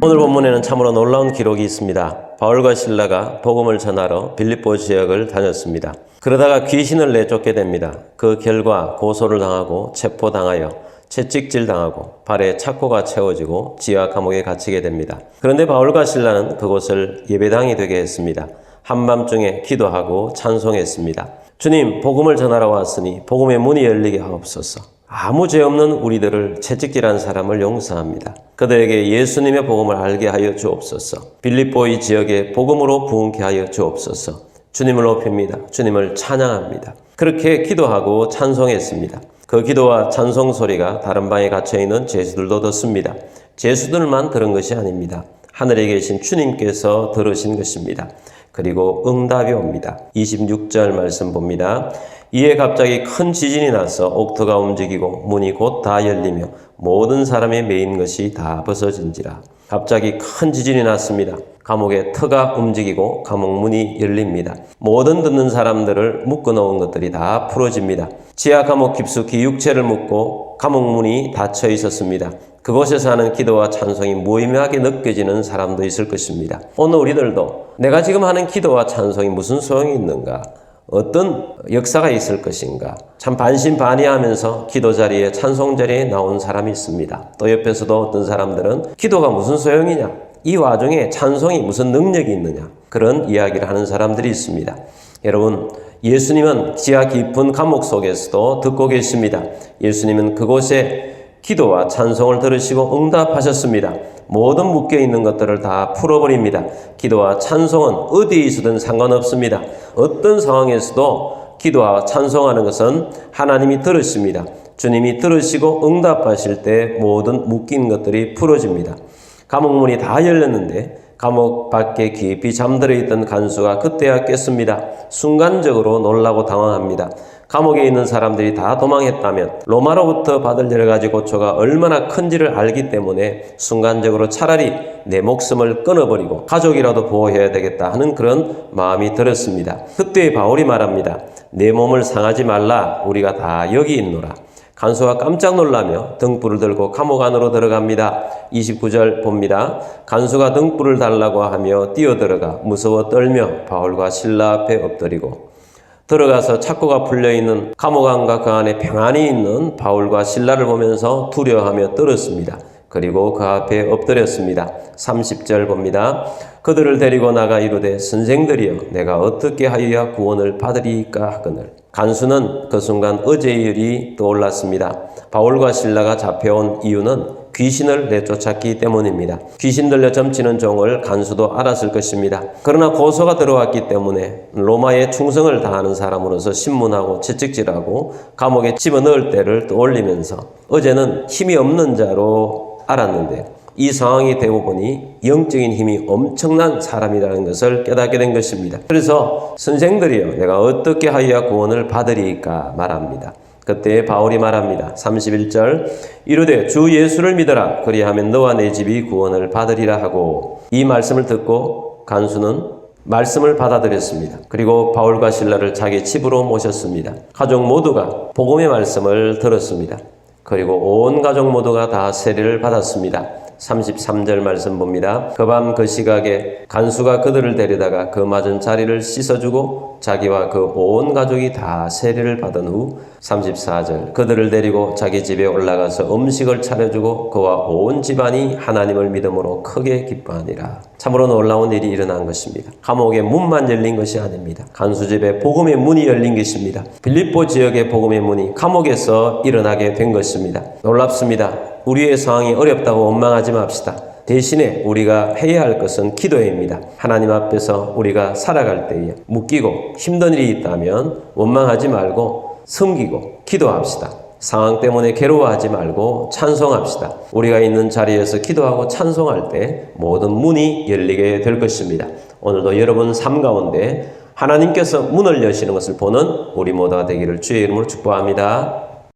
오늘 본문에는 참으로 놀라운 기록이 있습니다. 바울과 신라가 복음을 전하러 빌립보 지역을 다녔습니다. 그러다가 귀신을 내쫓게 됩니다. 그 결과 고소를 당하고 체포당하여 채찍질 당하고 발에 착고가 채워지고 지하 감옥에 갇히게 됩니다. 그런데 바울과 신라는 그곳을 예배당이 되게 했습니다. 한밤중에 기도하고 찬송했습니다. 주님, 복음을 전하러 왔으니 복음의 문이 열리게 하옵소서. 아무 죄 없는 우리들을 채찍질한 사람을 용서합니다. 그들에게 예수님의 복음을 알게 하여 주옵소서. 빌립보이 지역에 복음으로 부흥케 하여 주옵소서. 주님을 높입니다. 주님을 찬양합니다. 그렇게 기도하고 찬송했습니다. 그 기도와 찬송 소리가 다른 방에 갇혀 있는 제수들도 듣습니다. 제수들만 들은 것이 아닙니다. 하늘에 계신 주님께서 들으신 것입니다. 그리고 응답이 옵니다. 26절 말씀 봅니다. 이에 갑자기 큰 지진이 나서 옥토가 움직이고 문이 곧 다 열리며 모든 사람의 메인 것이 다 벗어진지라. 갑자기 큰 지진이 났습니다. 감옥의 터가 움직이고 감옥 문이 열립니다. 모든 듣는 사람들을 묶어 놓은 것들이 다 풀어집니다. 지하 감옥 깊숙이 육체를 묶고 감옥 문이 닫혀 있었습니다. 그곳에서 하는 기도와 찬송이 무의미하게 느껴지는 사람도 있을 것입니다. 오늘 우리들도 내가 지금 하는 기도와 찬송이 무슨 소용이 있는가? 어떤 역사가 있을 것인가? 참 반신반의하면서 기도 자리에 찬송 자리에 나온 사람이 있습니다. 또 옆에서도 어떤 사람들은 기도가 무슨 소용이냐? 이 와중에 찬송이 무슨 능력이 있느냐? 그런 이야기를 하는 사람들이 있습니다. 여러분, 예수님은 지하 깊은 감옥 속에서도 듣고 계십니다. 예수님은 그곳에 기도와 찬송을 들으시고 응답하셨습니다. 모든 묶여 있는 것들을 다 풀어버립니다. 기도와 찬송은 어디에 있어든 상관없습니다. 어떤 상황에서도 기도와 찬송하는 것은 하나님이 들으십니다. 주님이 들으시고 응답하실 때 모든 묶인 것들이 풀어집니다. 감옥문이 다 열렸는데 감옥 밖에 깊이 잠들어 있던 간수가 그때야 깼습니다. 순간적으로 놀라고 당황합니다. 감옥에 있는 사람들이 다 도망했다면 로마로부터 받을 여러 가지 고초가 얼마나 큰지를 알기 때문에 순간적으로 차라리 내 목숨을 끊어버리고 가족이라도 보호해야 되겠다 하는 그런 마음이 들었습니다. 그때 바울이 말합니다. 내 몸을 상하지 말라 우리가 다 여기 있노라. 간수가 깜짝 놀라며 등불을 들고 감옥 안으로 들어갑니다. 29절 봅니다. 간수가 등불을 달라고 하며 뛰어들어가 무서워 떨며 바울과 신라 앞에 엎드리고 들어가서 착고가 풀려있는 감옥안과 그 안에 평안히 있는 바울과 신라를 보면서 두려워하며 떨었습니다. 그리고 그 앞에 엎드렸습니다. 30절 봅니다. 그들을 데리고 나가 이르되 선생들이여 내가 어떻게 하여야 구원을 받으리까 하거늘 간수는 그 순간 어제의 일이 떠올랐습니다. 바울과 신라가 잡혀온 이유는 귀신을 내쫓았기 때문입니다. 귀신 들려 점치는 종을 간수도 알았을 것입니다. 그러나 고소가 들어왔기 때문에 로마의 충성을 다하는 사람으로서 신문하고 채찍질하고 감옥에 집어넣을 때를 떠올리면서 어제는 힘이 없는 자로 알았는데 이 상황이 되고 보니 영적인 힘이 엄청난 사람이라는 것을 깨닫게 된 것입니다. 그래서 선생들이여 내가 어떻게 하여야 구원을 받으리까 말합니다. 그때 바울이 말합니다. 31절 이르되 주 예수를 믿어라 그리하면 너와 내 집이 구원을 받으리라 하고 이 말씀을 듣고 간수는 말씀을 받아들였습니다. 그리고 바울과 신라를 자기 집으로 모셨습니다. 가족 모두가 복음의 말씀을 들었습니다. 그리고 온 가족 모두가 다 세례를 받았습니다. 33절 말씀 봅니다. 그 밤 그 시각에 간수가 그들을 데려다가 그 맞은 자리를 씻어주고 자기와 그 온 가족이 다 세례를 받은 후 34절 그들을 데리고 자기 집에 올라가서 음식을 차려주고 그와 온 집안이 하나님을 믿음으로 크게 기뻐하니라. 참으로 놀라운 일이 일어난 것입니다. 감옥의 문만 열린 것이 아닙니다. 간수집에 복음의 문이 열린 것입니다. 빌립보 지역의 복음의 문이 감옥에서 일어나게 된 것입니다. 놀랍습니다. 우리의 상황이 어렵다고 원망하지 맙시다. 대신에 우리가 해야 할 것은 기도입니다. 하나님 앞에서 우리가 살아갈 때에 묶이고 힘든 일이 있다면 원망하지 말고 섬기고 기도합시다. 상황 때문에 괴로워하지 말고 찬송합시다. 우리가 있는 자리에서 기도하고 찬송할 때 모든 문이 열리게 될 것입니다. 오늘도 여러분 삶 가운데 하나님께서 문을 여시는 것을 보는 우리 모두가 되기를 주의 이름으로 축복합니다.